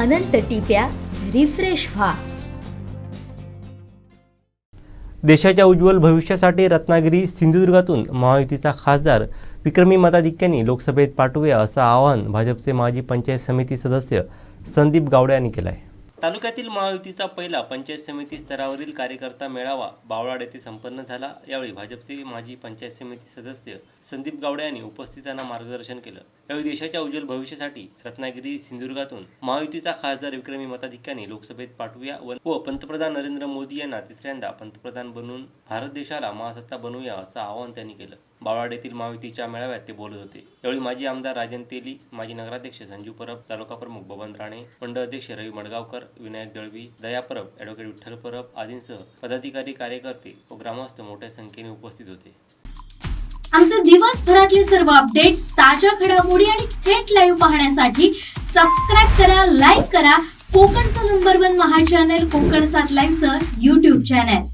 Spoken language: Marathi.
अनंत टिप्या रिफ्रेश व्हा. देशाच्या उज्ज्वल भविष्यासाठी रत्नागिरी सिंधुदुर्गातून महायुतीचा खासदार विक्रमी मताधिक्याने लोकसभेत पाठवूया असं आवाहन भाजपचे माजी पंचायत समिती सदस्य संदीप गावडे यांनी केलं आहे तालुक्यातील महायुतीचा पहिला पंचायत समिती स्तरावरील कार्यकर्ता मेळावा बावळाड येथे संपन्न झाला. यावेळी भाजपचे माजी पंचायत समिती सदस्य संदीप गावडे यांनी उपस्थितांना मार्गदर्शन केलं. यावेळी देशाच्या उज्ज्वल भविष्यासाठी रत्नागिरी सिंधुदुर्गातून महायुतीचा खासदार विक्रमी मताधिक्याने लोकसभेत पाठवूया व- व पंतप्रधान नरेंद्र मोदी यांना तिसऱ्यांदा पंतप्रधान बनवून भारत देशाला महासत्ता बनवूया असं आवाहन त्यांनी केलं. बावळाड येथील महायुतीच्या मेळाव्यात ते बोलत होते. यावेळी माजी आमदार राजन तेली माजी नगराध्यक्ष संजू परब तालुका प्रमुख बबन राणे मंडळ अध्यक्ष रवी मडगावकर विनायक दळवी दया परब ॲडव्होकेट विठ्ठल परब आदींसह पदाधिकारी कार्यकर्ते व ग्रामस्थ मोठ्या संख्येने उपस्थित होते. आमचे दिवसभरातले सर्व अपडेट्स ताज्या घडामोडी आणि थेट लाईव्ह पाहण्यासाठी सबस्क्राईब करा लाईक करा. कोकणचं number one Maha channel Konkan सात लाईव्हचं युट्यूब चॅनल